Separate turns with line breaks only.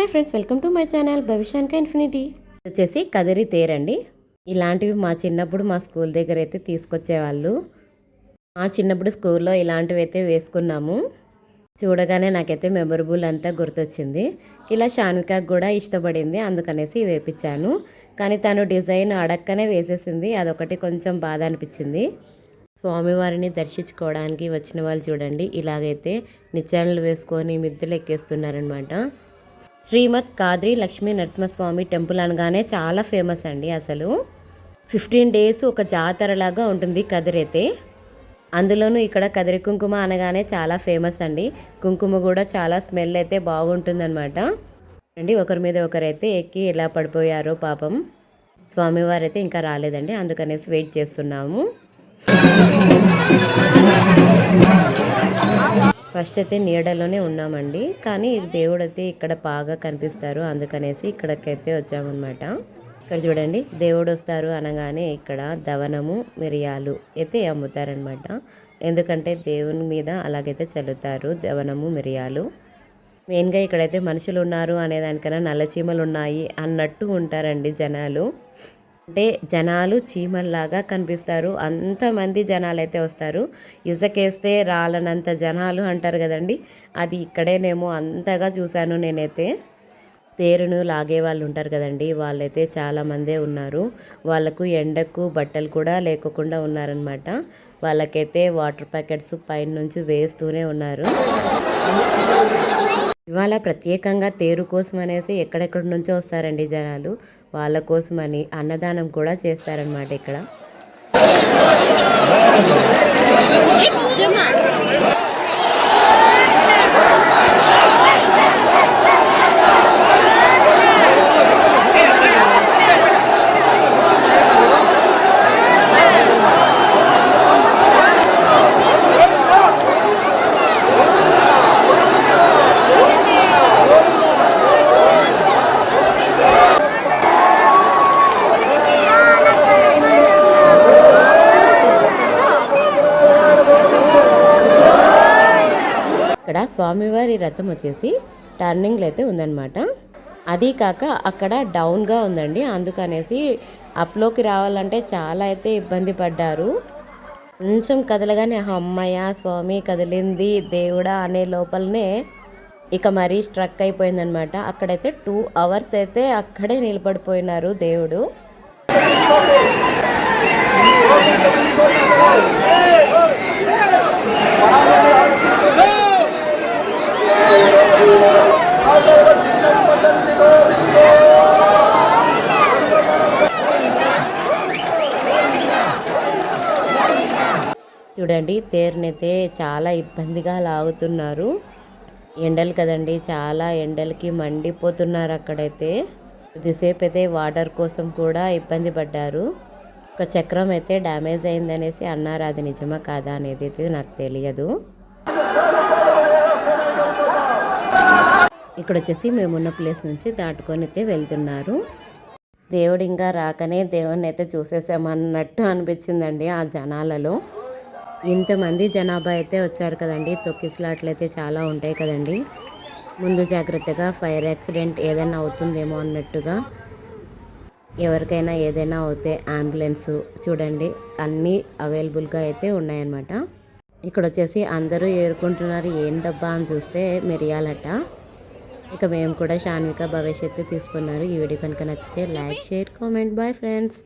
Hi friends welcome to my channel భవిష్యాన్క infinity. వచ్చేసి కదిరి తేరండి. ఇలాంటివి మా చిన్నప్పుడు మా స్కూల్ దగ్గర అయితే తీసుకొచ్చేవాళ్ళు. మా చిన్నప్పుడు స్కూల్లో ఇలాంటివి అయితే వేసుకున్నాము. చూడగానే నాకైతే మెమొరబుల్ అంతా గుర్తొచ్చింది. ఇలా షాన్వికాకు కూడా ఇష్టపడింది అందుకనేసి వేపించాను. కానీ తను డిజైన్ అడక్కనే వేసేసింది అదొకటి కొంచెం బాధ అనిపించింది. స్వామివారిని దర్శించుకోవడానికి వచ్చిన వాళ్ళు చూడండి ఇలాగైతే నిచ్చెనలు వేసుకొని మిద్దెలు ఎక్కేస్తున్నారనమాట శ్రీమద్ కాద్రి లక్ష్మీ నరసింహస్వామి టెంపుల్ అనగానే చాలా ఫేమస్ అండి అసలు. ఫిఫ్టీన్ డేస్ ఒక జాతరలాగా ఉంటుంది కదిరైతే అందులోనూ ఇక్కడ కదిరి కుంకుమ అనగానే చాలా ఫేమస్ అండి. కుంకుమ కూడా చాలా స్మెల్ అయితే బాగుంటుందన్నమాట. అండి ఒకరి మీద ఒకరైతే ఎక్కి ఎలా పడిపోయారో పాపం స్వామివారు అయితే ఇంకా రాలేదండి. అందుకనేసి వెయిట్ చేస్తున్నాము. ఫస్ట్ అయితే నీడలోనే ఉన్నామండి. కానీ దేవుడు అయితే ఇక్కడ బాగా కనిపిస్తారు. అందుకనేసి ఇక్కడికైతే వచ్చామన్నమాట. ఇక్కడ చూడండి దేవుడు వస్తారు అనగానే ఇక్కడ దవనము మిరియాలు అయితే అమ్ముతారనమాట ఎందుకంటే దేవుని మీద అలాగైతే చల్లుతారు దవనము మిరియాలు. మెయిన్గా ఇక్కడైతే మనుషులు ఉన్నారు అనే దానికన్నా నల్ల చీమలు ఉన్నాయి అన్నట్టు ఉంటారండి జనాలు. అంటే జనాలు చీమల్లాగా కనిపిస్తారు. అంతమంది జనాలు అయితే వస్తారు. ఇసుకేస్తే రాలనంత జనాలు అంటారు కదండి. అది ఇక్కడేనేమో అంతగా చూశాను నేనైతే. తేరును లాగే వాళ్ళు ఉంటారు కదండి. వాళ్ళైతే చాలామందే ఉన్నారు. వాళ్ళకు ఎండకు బట్టలు కూడా లేకోకుండా ఉన్నారనమాట వాళ్ళకైతే వాటర్ ప్యాకెట్స్ పైన నుంచి వేస్తూనే ఉన్నారు. ఇవాళ ప్రత్యేకంగా తేరు కోసం అనేసి ఎక్కడెక్కడి నుంచో వస్తారండి జనాలు. వాళ్ళ కోసమని అన్నదానం కూడా చేస్తారనమాట ఇక్కడ. అక్కడ స్వామివారి రథం వచ్చేసి టర్నింగ్లో అయితే ఉందన్నమాట. అది కాక అక్కడ డౌన్గా ఉందండి. అందుకనేసి అప్లోకి రావాలంటే చాలా అయితే ఇబ్బంది పడ్డారు. కొంచెం కదలగానే అమ్మయ్య స్వామి కదిలింది దేవుడా అనే లోపలనే ఇక మరీ స్ట్రక్ అయిపోయిందనమాట అక్కడైతే టూ అవర్స్ అయితే అక్కడే నిలబడిపోయినారు దేవుడు. చూడండి తేరునైతే చాలా ఇబ్బందిగా లాగుతున్నారు. ఎండలు కదండి చాలా ఎండలకి మండిపోతున్నారు అక్కడైతే. కొద్దిసేపు అయితే వాటర్ కోసం కూడా ఇబ్బంది పడ్డారు. ఒక చక్రం అయితే డ్యామేజ్ అయిందనేసి అన్నారు. అది నిజమా కాదా అనేది అయితే నాకు తెలియదు. ఇక్కడ వచ్చేసి మేమున్న ప్లేస్ నుంచి దాటుకొని అయితే వెళ్తున్నారు. దేవుడు ఇంకా రాకనే దేవుడిని అయితే చూసేసామన్నట్టు అనిపించిందండి ఆ జనాలలో. ఇంతమంది జనాభా అయితే వచ్చారు కదండి. తొక్కిసలాట్లు అయితే చాలా ఉంటాయి కదండి. ముందు జాగ్రత్తగా ఫైర్ యాక్సిడెంట్ ఏదైనా అవుతుందేమో అన్నట్టుగా ఎవరికైనా ఏదైనా అవుతే అంబులెన్స్ చూడండి. అన్నీ అవైలబుల్గా అయితే ఉన్నాయన్నమాట. ఇక్కడ వచ్చేసి అందరూ ఏరుకుంటున్నారు. ఏంటబ్బా అని చూస్తే మెరియాలట. ఇక మేము కూడా శాన్విక భవిష్యత్తు తీసుకున్నారు. ఈ వీడియో కనుక నచ్చితే like share comment. Bye friends.